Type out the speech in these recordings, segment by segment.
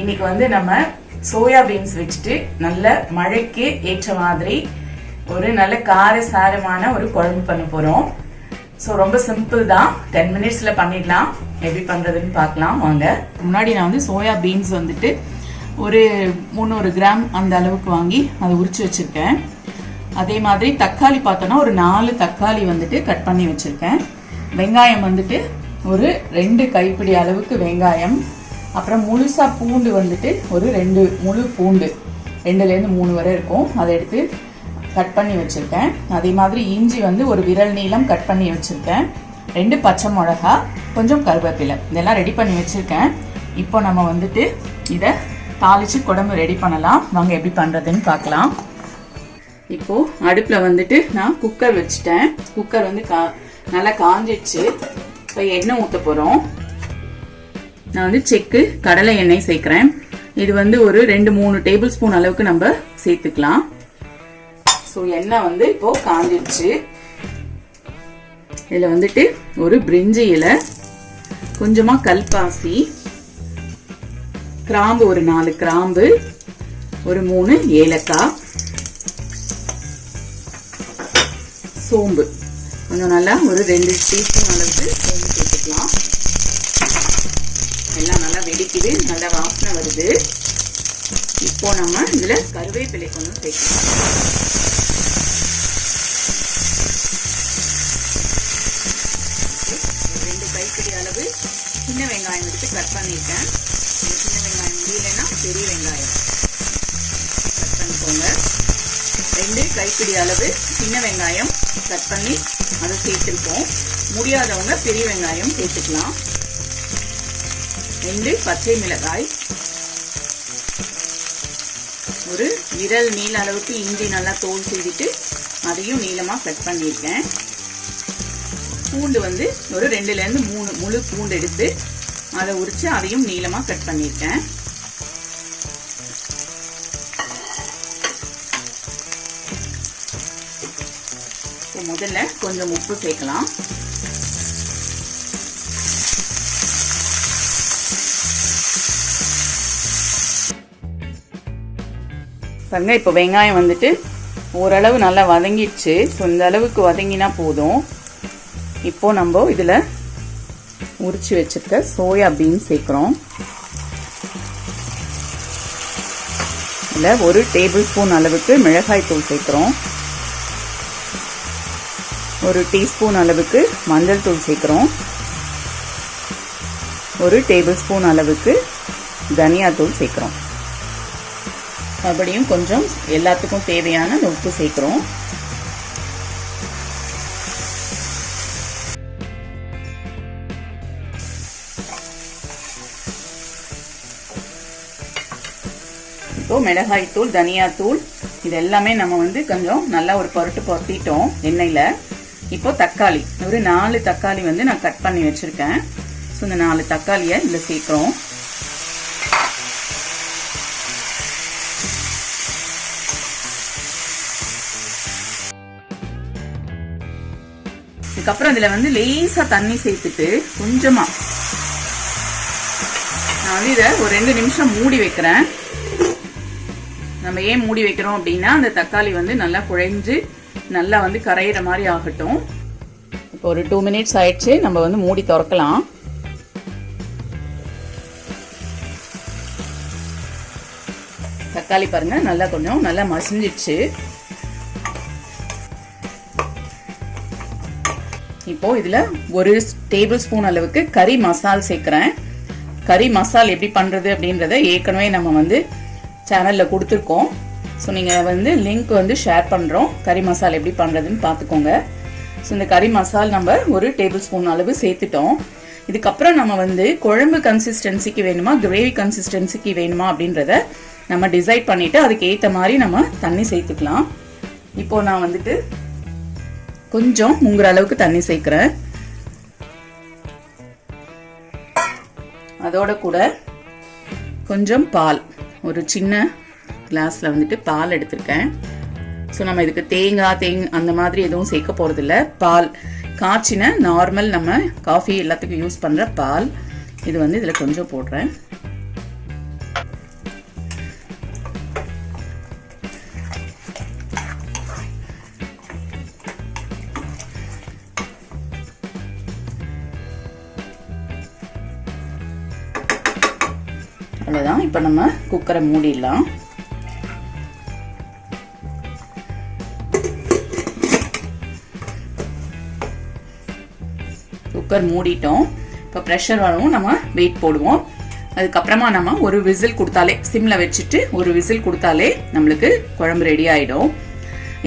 இன்னைக்கு வந்து நம்ம சோயா பீன்ஸ் வச்சுட்டு நல்ல மழைக்கு ஏற்ற மாதிரி ஒரு நல்ல கார சாரமான ஒரு குழம்பு பண்ண போறோம். ஸோ ரொம்ப சிம்பிள் தான். டென் மினிட்ஸ்ல பண்ணிடலாம். எப்படி பண்றதுன்னு பார்க்கலாம். வாங்க. முன்னாடி நான் வந்து சோயா பீன்ஸ் வந்துட்டு ஒரு முந்நூறு கிராம் அந்த அளவுக்கு வாங்கி அதை உரிச்சு வச்சிருக்கேன். அதே மாதிரி தக்காளி பார்த்தோன்னா ஒரு நாலு தக்காளி வந்துட்டு கட் பண்ணி வச்சிருக்கேன். வெங்காயம் வந்துட்டு ஒரு ரெண்டு கைப்பிடி அளவுக்கு வெங்காயம். அப்புறம் முழுசா பூண்டு வந்துட்டு ஒரு ரெண்டு முழு பூண்டு. ரெண்டுலேருந்து மூணு வரை இருக்கும். அதை எடுத்து கட் பண்ணி வச்சுருக்கேன். அதே மாதிரி இஞ்சி வந்து ஒரு விரல் நீளம் கட் பண்ணி வச்சுருக்கேன். ரெண்டு பச்சை மிளகா கொஞ்சம் கருவேப்பிலை. இதெல்லாம் ரெடி பண்ணி வச்சுருக்கேன். இப்போ நம்ம வந்துட்டு இதை தாளித்து குடம்பு ரெடி பண்ணலாம். வாங்க எப்படி பண்ணுறதுன்னு பார்க்கலாம். இப்போது அடுப்பில் வந்துட்டு நான் குக்கர் வச்சுட்டேன். குக்கர் வந்து கா நல்லா காஞ்சிடுச்சு. இப்போ எண்ணெய் ஊற்ற போகிறோம் நான் வந்து செக்கு கடலை எண்ணெய் சேர்க்குறேன். இது வந்து ஒரு ரெண்டு மூணு டேபிள் ஸ்பூன் அளவுக்கு நம்ம சேர்த்துக்கலாம். ஸோ எண்ணெய் வந்து இப்போ காஞ்சிடுச்சு இதில் வந்துட்டு ஒரு பிரிஞ்சி இலை கொஞ்சமாக கல்பாசி கிராம்பு ஒரு நாலு கிராம்பு ஒரு மூணு ஏலக்காய் சோம்பு. கொஞ்சம் நல்லா ஒரு ரெண்டு டீஸ்பூன் அளவுக்கு சோம்பு எல்லாம் நல்லா வெடிக்குது. நல்லா வாசனை வருது. இப்போ நம்ம இதில் கருவேப்பிலை கொஞ்சம் சேர்க்கலாம். ரெண்டு கைப்பிடி அளவு சின்ன வெங்காயம் எடுத்து கட் பண்ணியிருக்கேன் சின்ன வெங்காயம் முடியலன்னா பெரிய வெங்காயம். கட் பண்ணிக்கோங்க. ரெண்டு கைப்பிடி அளவு சின்ன வெங்காயம் கட் பண்ணி அதை சேர்த்துருக்கோம். முடியாதவங்க பெரிய வெங்காயம் சேர்த்துக்கலாம். ரெண்டு பச்சை மிளகாய். ஒரு விரல் நீள அளவுக்கு இஞ்சி நல்லா தோல் செய்துட்டு அதையும் நீளமாக கட் பண்ணியிருக்கேன். பூண்டு வந்து ஒரு ரெண்டுலேருந்து மூணு முழு பூண்டு எடுத்து அதை உரித்து அதையும் நீளமாக கட் பண்ணியிருக்கேன். முதல்ல கொஞ்சம் உப்பு சேர்க்கலாம். பாருங்க இப்போ வெங்காயம் வந்துட்டு ஓரளவு நல்லா வதங்கிடுச்சு. ஸோ இந்த அளவுக்கு வதங்கினா போதும். இப்போ நம்ம இதில் உரிச்சு வச்சிருக்க சோயா பீன் சேர்க்குறோம். இதில் ஒரு டேபிள் ஸ்பூன் அளவுக்கு மிளகாய் தூள் சேர்க்குறோம். ஒரு டீஸ்பூன் அளவுக்கு மஞ்சள் தூள் சேர்க்குறோம். ஒரு டேபிள் ஸ்பூன் அளவுக்கு தனியா தூள் சேர்க்குறோம். மறுபடியும் கொஞ்சம் எல்லாத்துக்கும் தேவையான உப்பு சேர்க்குறோம். இப்போ மிளகாய் தூள் தனியாத்தூள் இது எல்லாமே நம்ம வந்து கொஞ்சம் நல்லா ஒரு பருட்டு பொருத்திட்டோம் எண்ணெயில். இப்போ தக்காளி ஒரு நாலு தக்காளி வந்து நான் கட் பண்ணி வச்சுருக்கேன். ஸோ இந்த நாலு தக்காளியை இதில் சேர்க்குறோம். இதுக்கப்புறம் இதில் வந்து லேசாக தண்ணி சேர்த்துட்டு கொஞ்சமாக நான் வந்து இதை ஒரு ரெண்டு நிமிஷம் மூடி வைக்கிறேன். நம்ம ஏன் மூடி வைக்கிறோம் அப்படின்னா அந்த தக்காளி வந்து நல்லா குழைஞ்சு நல்லா வந்து கரையிற மாதிரி ஆகட்டும். இப்போ ஒரு டூ மினிட்ஸ் ஆயிடுச்சு. நம்ம வந்து மூடி திறக்கலாம். தக்காளி பாருங்க நல்லா கொஞ்சம் நல்லா மசிஞ்சிடுச்சு. இப்போ இதில் ஒரு டேபிள் ஸ்பூன் அளவுக்கு கறி மசால் சேர்க்குறேன். கறி மசால் எப்படி பண்ணுறது அப்படின்றத ஏற்கனவே நம்ம வந்து சேனலில் கொடுத்துருக்கோம். ஸோ நீங்கள் வந்து லிங்க் வந்து ஷேர் பண்ணுறோம் கறி மசால் எப்படி பண்ணுறதுன்னு பார்த்துக்கோங்க. ஸோ இந்த கறி மசால் நம்ம ஒரு டேபிள் ஸ்பூன் அளவு சேர்த்துட்டோம். இதுக்கப்புறம் நம்ம வந்து குழம்பு கன்சிஸ்டன்சிக்கு வேணுமா கிரேவி கன்சிஸ்டன்சிக்கு வேணுமா அப்படின்றத நம்ம டிசைட் பண்ணிவிட்டு அதுக்கு ஏற்ற மாதிரி நம்ம தண்ணி சேர்த்துக்கலாம். இப்போது நான் வந்துட்டு கொஞ்சம் முங்குற அளவுக்கு தண்ணி சேர்க்குறேன். அதோட கூட கொஞ்சம் பால். ஒரு சின்ன கிளாஸில் வந்துட்டு பால் எடுத்திருக்கேன். ஸோ நம்ம இதுக்கு தேங்காய் தேங் அந்த மாதிரி எதுவும் சேர்க்க போகிறதில்ல பால் காய்ச்சின நார்மல் நம்ம காஃபி எல்லாத்துக்கும் யூஸ் பண்ணுற பால். இது வந்து இதில் கொஞ்சம் போடுறேன். இப்போ நம்ம குக்கரை மூடிடலாம். குக்கர் மூடிட்டோம். இப்போ ப்ரெஷர் வரவும் நம்ம வெயிட் போடுவோம். அதுக்கப்புறமா நம்ம ஒரு விசில் கொடுத்தாலே சிம்ல வச்சுட்டு ஒரு விசில் கொடுத்தாலே நம்மளுக்கு குழம்பு ரெடி ஆயிடும்.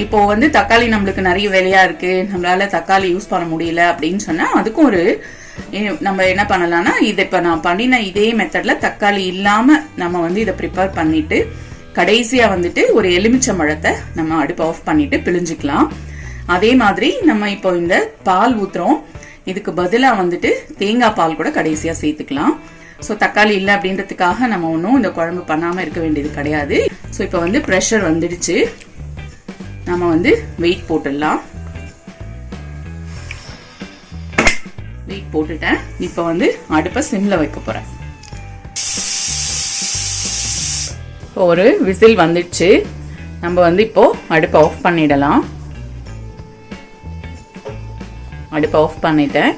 இப்போ வந்து தக்காளி நம்மளுக்கு நிறைய வேலையா இருக்கு. நம்மளால தக்காளி யூஸ் பண்ண முடியல அப்படின்னு சொன்னா அதுக்கும் ஒரு நம்ம என்ன பண்ணலாம்னா இதை இப்போ நான் பண்ணின இதே மெத்தட்ல தக்காளி இல்லாம நம்ம வந்து இதை ப்ரிப்பேர் பண்ணிட்டு கடைசியா வந்துட்டு ஒரு எலுமிச்சம்பழத்தை நம்ம அடுப்பு ஆஃப் பண்ணிட்டு பிழிஞ்சுக்கலாம். அதே மாதிரி நம்ம இப்போ இந்த பால் ஊத்துறோம். இதுக்கு பதிலா வந்துட்டு தேங்காய் பால் கூட கடைசியா சேர்த்துக்கலாம். ஸோ தக்காளி இல்லை அப்படின்றதுக்காக நம்ம ஒன்றும் இந்த குழம்பு பண்ணாமல் இருக்க வேண்டியது கிடையாது. ஸோ இப்போ வந்து ப்ரெஷர் வந்துடுச்சு. நம்ம வந்து வெயிட் போட்டுடலாம். வெயிட் போட்டுட்டேன். இப்போ வந்து அடுப்பை சிம்மில் வைக்க போகிறேன் இப்போ ஒரு விசில் வந்துடுச்சு நம்ம வந்து இப்போ அடுப்பை ஆஃப் பண்ணிடலாம். அடுப்பை ஆஃப் பண்ணிட்டேன்.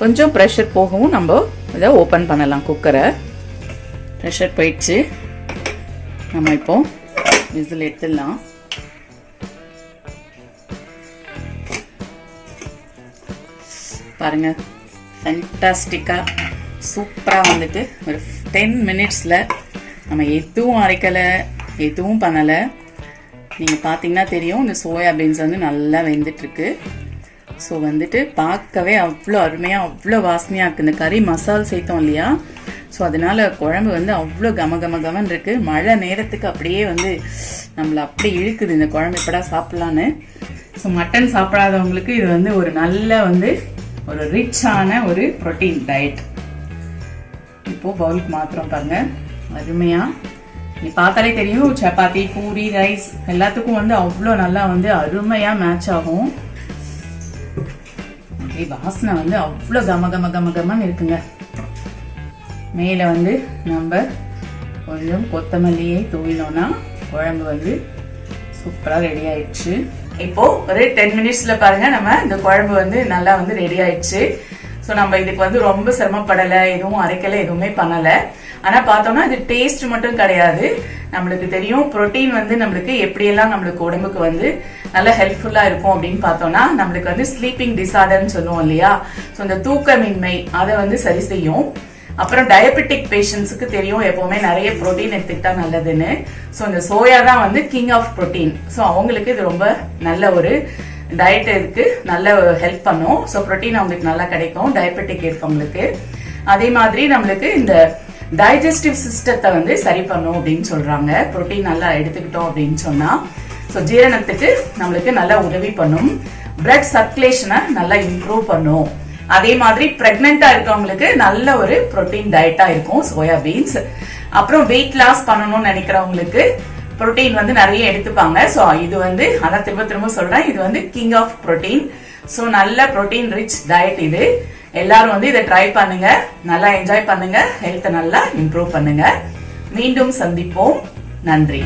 கொஞ்சம் ப்ரெஷர் போகவும் நம்ம இதை ஓப்பன் பண்ணலாம் குக்கரை ப்ரெஷர் போயிடுச்சு. நம்ம இப்போ விசில் எடுத்துடலாம். பாருங்க. ஃபென்டாஸ்டிக்காக சூப்பராக வந்துட்டு ஒரு டென் மினிட்ஸில் நம்ம எதுவும் அரைக்கலை எதுவும் பண்ணலை. நீங்கள் பார்த்தீங்கன்னா தெரியும் இந்த சோயா பீன்ஸ் வந்து நல்லா வெந்துட்டுருக்கு. ஸோ வந்துட்டு பார்க்கவே அவ்வளோ அருமையாக அவ்வளோ வாசனையாக இருக்குது இந்த கறி மசால் சேர்த்தோம் இல்லையா? ஸோ அதனால குழம்பு வந்து அவ்வளோ கம கம கமன்னு இருக்குது மழை நேரத்துக்கு அப்படியே வந்து நம்மளை அப்படி இழுக்குது. இந்த குழம்பு எப்படா சாப்பிட்லான்னு. ஸோ மட்டன் சாப்பிடாதவங்களுக்கு இது வந்து ஒரு நல்ல வந்து ஒரு ரிச்சான ஒரு ப்ரோட்டீன் டயட் இப்போ பவுலுக்கு மாத்திரம் பாருங்க. அருமையா. நீ பார்த்தாலே தெரியும் சப்பாத்தி பூரி ரைஸ் எல்லாத்துக்கும் வந்து அவ்வளோ நல்லா வந்து அருமையா மேட்ச் ஆகும். அப்படியே வாசனை வந்து அவ்வளோ கம கம கம கமன்னு இருக்குங்க. மேலே வந்து நம்ம கொஞ்சம் கொத்தமல்லியை தூவினோம்னா குழம்பு வந்து சூப்பராக ரெடி ஆயிடுச்சு. இப்போ ஒரு டென் மினிட்ஸ்ல பாருங்க நம்ம இந்த குழம்பு வந்து நல்லா வந்து ரெடி ஆயிடுச்சு. ஸோ நம்ம இதுக்கு வந்து ரொம்ப சிரமப்படலை எதுவும் அரைக்கல எதுவுமே பண்ணலை. ஆனால் பார்த்தோம்னா இது டேஸ்ட் மட்டும் கிடையாது. நம்மளுக்கு தெரியும் புரோட்டீன் வந்து நம்மளுக்கு எப்படியெல்லாம் நம்மளுக்கு உடம்புக்கு வந்து நல்ல ஹெல்ப்ஃபுல்லாக இருக்கும் அப்படின்னு பார்த்தோம்னா நம்மளுக்கு வந்து ஸ்லீப்பிங் டிசார்டர்னு சொல்லுவோம் இல்லையா? ஸோ இந்த தூக்கமின்மை அதை வந்து சரி செய்யும். அப்புறம் டயபெட்டிக் பேஷண்ட்ஸுக்கு தெரியும் எப்பவுமே நிறைய புரோட்டீன் எடுத்துக்கிட்டா நல்லதுன்னு. ஸோ இந்த சோயா தான் வந்து கிங் ஆஃப் ப்ரோட்டீன் ஸோ அவங்களுக்கு இது ரொம்ப நல்ல ஒரு டயட் இருக்கு. நல்ல ஹெல்ப் பண்ணும். ஸோ ப்ரோட்டீன் அவங்களுக்கு நல்லா கிடைக்கும். டயபெட்டிக் இருக்கவங்களுக்கு. அதே மாதிரி நம்மளுக்கு இந்த டைஜஸ்டிவ் சிஸ்டத்தை வந்து சரி பண்ணும் அப்படின்னு சொல்றாங்க. புரோட்டீன் நல்லா எடுத்துக்கிட்டோம் அப்படின்னு சொன்னா. ஸோ ஜீரணத்துக்கு நம்மளுக்கு நல்லா உதவி பண்ணும். பிளட் சர்க்குலேஷனை நல்லா இம்ப்ரூவ் பண்ணும். அதே மாதிரி பிரெக்னெண்டா இருக்கவங்களுக்கு நல்ல ஒரு புரோட்டீன் டயட்டா இருக்கும் சோயா பீன்ஸ் அப்புறம் வெயிட் லாஸ் பண்ணணும்னு நினைக்கிறவங்களுக்கு புரோட்டீன் வந்து நிறைய எடுத்துப்பாங்க. ஸோ இது வந்து அதான் திரும்ப திரும்ப சொல்றேன் இது வந்து கிங் ஆஃப் புரோட்டீன் ஸோ நல்ல புரோட்டீன் ரிச் டயட் இது. எல்லாரும் வந்து இதை ட்ரை பண்ணுங்க. நல்லா என்ஜாய் பண்ணுங்க. ஹெல்த்தை நல்லா இம்ப்ரூவ் பண்ணுங்க. மீண்டும் சந்திப்போம். நன்றி.